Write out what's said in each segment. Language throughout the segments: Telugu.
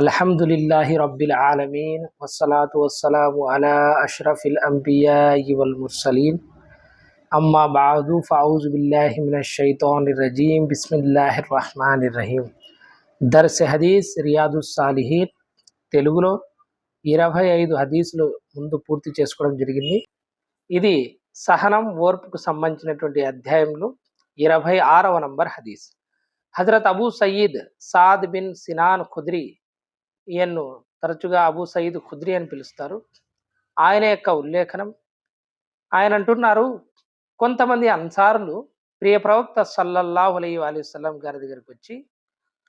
আলহামদুলিল্লাহ রব্বিল আলমিন ওসলাত ওসালাম আলা আশরাফিল আম্বিয়াল মুরসালিন আম্মা বাদু ফাউজ বিল্লাহিমিনশৈতরজিম বিসমিল্লাহ রহমান రహీం. దర్శ హదీస్ రియాదుస్సాలిహీన్ తెలుగులో ఇరవై ఐదు హదీసులు ముందు పూర్తి చేసుకోవడం జరిగింది. ఇది సహనం ఓర్పుకు సంబంధించినటువంటి అధ్యాయంలో ఇరవై ఆరవ నంబర్ హదీస్. Hazrat Abu Saeed Saad bin Sinan Khudri ఈయన్ను తరచుగా అబూ సయీద్ ఖుద్రి అని పిలుస్తారు. ఆయన యొక్క ఉల్లేఖనం. ఆయన అంటున్నారు కొంతమంది అన్సారులు ప్రియ ప్రవక్త సల్లల్లాహు అలైహి వసల్లం గారి దగ్గరికి వచ్చి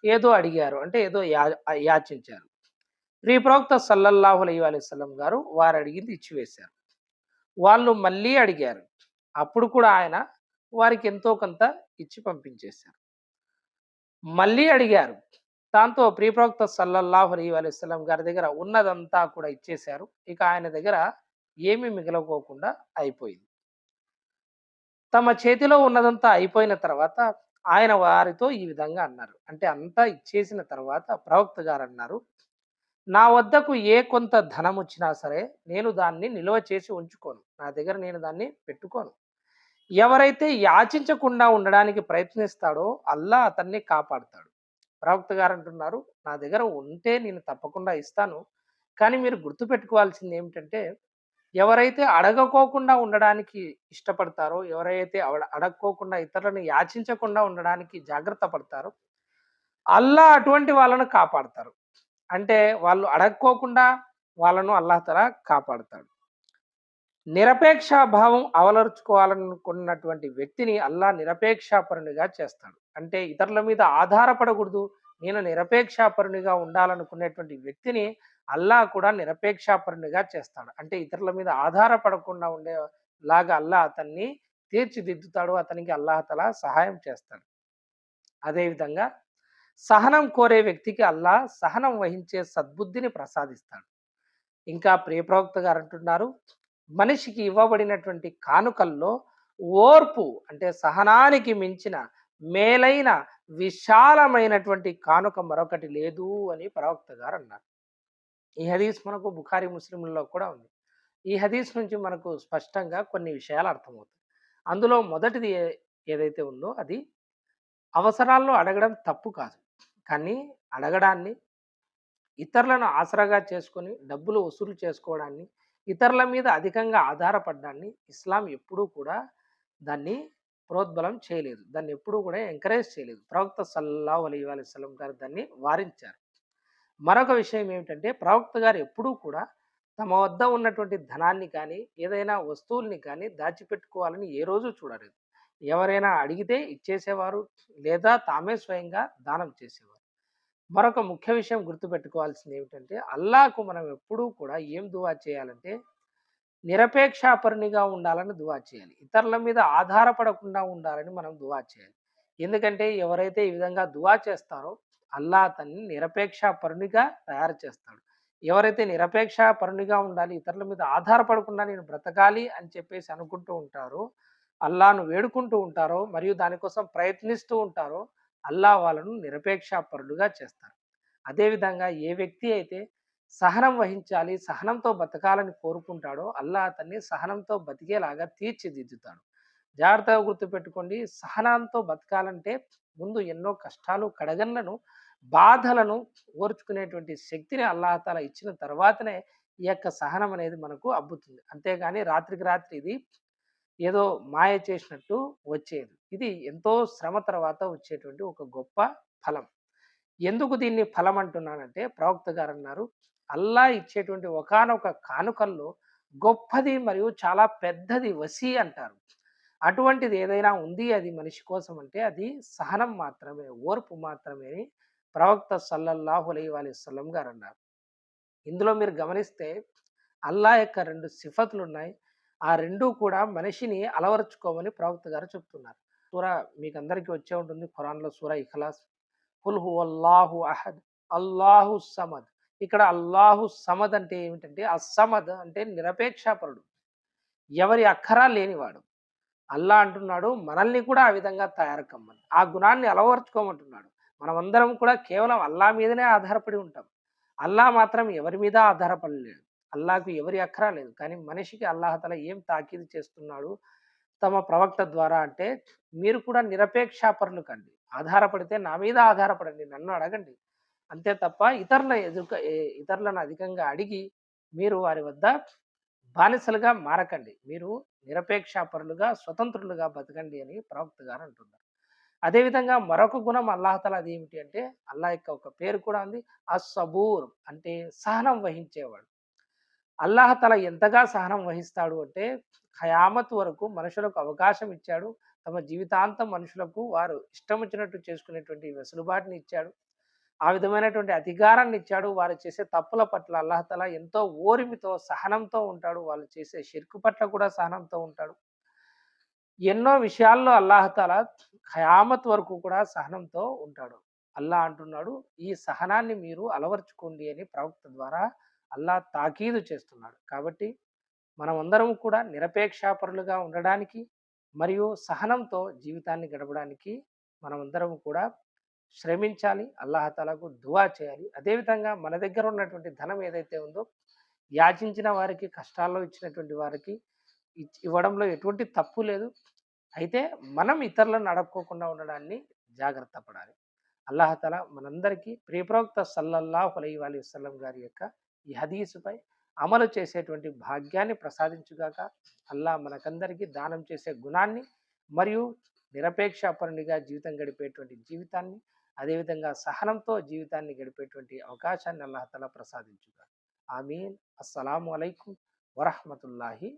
ఏదో అడిగారు అంటే ఏదో యా యాచించారు. ప్రియ ప్రవక్త సల్లల్లాహు అలైహి వసల్లం గారు వారు అడిగింది ఇచ్చివేశారు వాళ్ళు మళ్ళీ అడిగారు. అప్పుడు కూడా ఆయన వారికి ఎంతో కొంత ఇచ్చి పంపించేశారు. మళ్ళీ అడిగారు దాంతో ప్రియప్రవక్త సల్లల్లాహు అలీ అలైస్లం గారి దగ్గర ఉన్నదంతా కూడా ఇచ్చేశారు. ఇక ఆయన దగ్గర ఏమీ మిగలకోకుండా అయిపోయింది. తమ చేతిలో ఉన్నదంతా అయిపోయిన తర్వాత ఆయన వారితో ఈ విధంగా అన్నారు. అంటే అంతా ఇచ్చేసిన తర్వాత ప్రవక్త గారు అన్నారు నా వద్దకు ఏ కొంత ధనం వచ్చినా సరే నేను దాన్ని నిల్వ చేసి ఉంచుకోను. నా దగ్గర నేను దాన్ని పెట్టుకోను. ఎవరైతే యాచించకుండా ఉండడానికి ప్రయత్నిస్తాడో అల్లా అతన్ని కాపాడుతాడు. ప్రవక్త గారు అంటున్నారు నా దగ్గర ఉంటే నేను తప్పకుండా ఇస్తాను. కానీ మీరు గుర్తుపెట్టుకోవాల్సింది ఏమిటంటే ఎవరైతే అడగకోకుండా ఉండడానికి ఇష్టపడతారో ఎవరైతే అడగకోకుండా ఇతరులను యాచించకుండా ఉండడానికి జాగ్రత్త పడతారో అల్లా అటువంటి వాళ్ళను కాపాడతారు. అంటే వాళ్ళు అడగకోకుండా వాళ్ళను అల్లాహ్ తల నిరపేక్ష భావం అవలరుచుకోవాలనుకున్నటువంటి వ్యక్తిని అల్లా నిరపేక్షాపరునిగా చేస్తాడు. అంటే ఇతరుల మీద ఆధారపడకూడదు. నేను నిరపేక్షాపరునిగా ఉండాలనుకునేటువంటి వ్యక్తిని అల్లా కూడా నిరపేక్షాపరునిగా చేస్తాడు. అంటే ఇతరుల మీద ఆధారపడకుండా ఉండేలాగా అల్లా అతన్ని తీర్చిదిద్దుతాడు. అతనికి అల్లాహతల సహాయం చేస్తాడు. అదేవిధంగా సహనం కోరే వ్యక్తికి అల్లా సహనం వహించే సద్బుద్ధిని ప్రసాదిస్తాడు. ఇంకా ప్రియప్రవక్త గారు అంటున్నారు మనిషికి ఇవ్వబడినటువంటి కానుకల్లో ఓర్పు అంటే సహనానికి మించిన మేలైన విశాలమైనటువంటి కానుక మరొకటి లేదు అని ప్రవక్త గారు అన్నారు. ఈ హదీస్ మనకు బుఖారీ ముస్లింలలో కూడా ఉంది. ఈ హదీస్ నుంచి మనకు స్పష్టంగా కొన్ని విషయాలు అర్థమవుతాయి. అందులో మొదటిది ఏ- ఏదైతే ఉందో అది అవసరాల్లో అడగడం తప్పు కాదు. కానీ అడగడాన్ని ఇతరులను ఆసరాగా చేసుకొని డబ్బులు వసూలు చేసుకోవడాన్ని ఇతరుల మీద అధికంగా ఆధారపడడాన్ని ఇస్లాం ఎప్పుడూ కూడా దాన్ని ప్రోద్బలం చేయలేదు. దాన్ని ఎప్పుడూ కూడా ఎంకరేజ్ చేయలేదు. ప్రవక్త సల్లాహు అలీ వసలం గారు దాన్ని వారించారు. మరొక విషయం ఏమిటంటే ప్రవక్త గారు ఎప్పుడూ కూడా తమ వద్ద ఉన్నటువంటి ధనాన్ని కానీ ఏదైనా వస్తువుల్ని కానీ దాచిపెట్టుకోవాలని ఏ రోజు చూడలేదు. ఎవరైనా అడిగితే ఇచ్చేసేవారు లేదా తామే స్వయంగా దానం చేసేవారు. మరొక ముఖ్య విషయం గుర్తుపెట్టుకోవాల్సింది ఏమిటంటే అల్లాకు మనం ఎప్పుడూ కూడా ఏం దువా చేయాలంటే నిరపేక్షాపరునిగా ఉండాలని దువా చేయాలి. ఇతరుల మీద ఆధారపడకుండా ఉండాలని మనం దువా చేయాలి. ఎందుకంటే ఎవరైతే ఈ విధంగా దువా చేస్తారో అల్లా అతన్ని నిరపేక్షాపరునిగా తయారు చేస్తాడు. ఎవరైతే నిరపేక్షాపరునిగా ఉండాలి ఇతరుల మీద ఆధారపడకుండా నేను బ్రతకాలి అని చెప్పేసి అనుకుంటూ ఉంటారో అల్లాను వేడుకుంటూ ఉంటారో మరియు దానికోసం ప్రయత్నిస్తూ ఉంటారో అల్లా వాళ్ళను నిరపేక్షాపరులుగా చేస్తారు. అదేవిధంగా ఏ వ్యక్తి అయితే సహనం వహించాలి సహనంతో బతకాలని కోరుకుంటాడో అల్లా అతన్ని సహనంతో బతికేలాగా తీర్చిదిద్దుతాడు. జాగ్రత్తగా గుర్తుపెట్టుకోండి సహనంతో బతకాలంటే ముందు ఎన్నో కష్టాలు కడగన్లను బాధలను ఓర్చుకునేటువంటి శక్తిని అల్లాహతాల ఇచ్చిన తర్వాతనే ఈ యొక్క సహనం అనేది మనకు అబ్బుతుంది. అంతేగాని రాత్రికి రాత్రి ఇది ఏదో మాయ చేసినట్టు వచ్చేది. ఇది ఎంతో శ్రమ తర్వాత వచ్చేటువంటి ఒక గొప్ప ఫలం. ఎందుకు దీన్ని ఫలం అంటున్నానంటే ప్రవక్త గారు అన్నారు అల్లా ఇచ్చేటువంటి ఒకానొక కానుకల్లో గొప్పది మరియు చాలా పెద్దది వసి అంటారు. అటువంటిది ఏదైనా ఉంది అది మనిషి కోసం అంటే అది సహనం మాత్రమే ఓర్పు మాత్రమే అని ప్రవక్త సల్లల్లాహు అలైహి వసల్లం గారు అన్నారు ఇందులో మీరు గమనిస్తే అల్లా యొక్క రెండు సిఫతులు ఉన్నాయి ఆ రెండూ కూడా మనిషిని అలవరుచుకోమని ప్రవక్త గారు చెప్తున్నారు. సూర మీకు అందరికీ వచ్చే ఉంటుంది. ఖురాన్లో సూర ఇఖలాస్ కుల్ హు అల్లాహు అహద్ అల్లాహు సమద్. ఇక్కడ అల్లాహు సమద్ అంటే ఏమిటంటే అసమద్ అంటే నిరపేక్షాపరుడు. ఎవరి అక్కరా లేనివాడు. అల్లా అంటున్నాడు మనల్ని కూడా ఆ విధంగా తయారు కమ్మని ఆ గుణాన్ని అలవర్చుకోమంటున్నాడు. మనమందరం కూడా కేవలం అల్లా మీదనే ఆధారపడి ఉంటాం. అల్లా మాత్రం ఎవరి మీద ఆధారపడలేడు. అల్లాకు ఎవరి అక్కరా లేదు. కానీ మనిషికి అల్లాహతల ఏం తాకీదు చేస్తున్నాడు? తమ ప్రవక్త ద్వారా అంటే మీరు కూడా నిరపేక్షాపరులు కండి ఆధారపడితే నా మీద ఆధారపడండి. నన్ను అడగండి. అంతే తప్ప ఇతరుల ఎదుక ఇతరులను అధికంగా అడిగి మీరు వారి వద్ద బానిసలుగా మారకండి. మీరు నిరపేక్షాపరులుగా స్వతంత్రులుగా బతకండి అని ప్రవక్త గారు అంటున్నారు. అదేవిధంగా మరొక గుణం అల్లాహతల అది ఏమిటి అంటే అల్లాహ్ యొక్క ఒక పేరు కూడా ఉంది. అసబూర్ అంటే సహనం వహించేవాడు. అల్లాహతల ఎంతగా సహనం వహిస్తాడు అంటే ఖయామత్ వరకు మనుషులకు అవకాశం ఇచ్చాడు. తమ జీవితాంతం మనుషులకు వారు ఇష్టం వచ్చినట్టు చేసుకునేటువంటి వెసులుబాటుని ఇచ్చాడు. ఆ విధమైనటువంటి అధికారాన్ని ఇచ్చాడు. వారు చేసే తప్పుల పట్ల అల్లహతల ఎంతో ఓరిమితో సహనంతో ఉంటాడు. వాళ్ళు చేసే షిర్కు పట్ల కూడా సహనంతో ఉంటాడు. ఎన్నో విషయాల్లో అల్లాహతాల ఖయామత్ వరకు కూడా సహనంతో ఉంటాడు. అల్లా అంటున్నాడు ఈ సహనాన్ని మీరు అలవర్చుకోండి అని ప్రవక్త ద్వారా అల్లా తాకీదు చేస్తున్నాడు. కాబట్టి మనం అందరం కూడా నిరపేక్షాపరులుగా ఉండడానికి మరియు సహనంతో జీవితాన్ని గడపడానికి మనమందరం కూడా శ్రమించాలి. అల్లాహతాలకు దువా చేయాలి. అదేవిధంగా మన దగ్గర ఉన్నటువంటి ధనం ఏదైతే ఉందో యాచించిన వారికి కష్టాల్లో ఇచ్చినటువంటి వారికి ఇవ్వడంలో ఎటువంటి తప్పు లేదు. అయితే మనం ఇతరులను అడక్కోకుండా ఉండడాన్ని జాగ్రత్త పడాలి. అల్లాహతల మనందరికీ ప్రియప్రవక్త సల్లల్లాహు అలై అలీ గారి యొక్క ఈ హదీసుపై అమలు చేసేటువంటి భాగ్యాన్ని ప్రసాదించుగాక అల్లా మనకందరికీ దానం చేసే గుణాన్ని మరియు నిరపేక్షాపరునిగా జీవితం గడిపేటువంటి జీవితాన్ని అదేవిధంగా సహనంతో జీవితాన్ని గడిపేటువంటి అవకాశాన్ని అల్లాహతల ప్రసాదించుగాక. ఆమీన్. అస్సలాము అలైకుం వరహమతుల్లాహి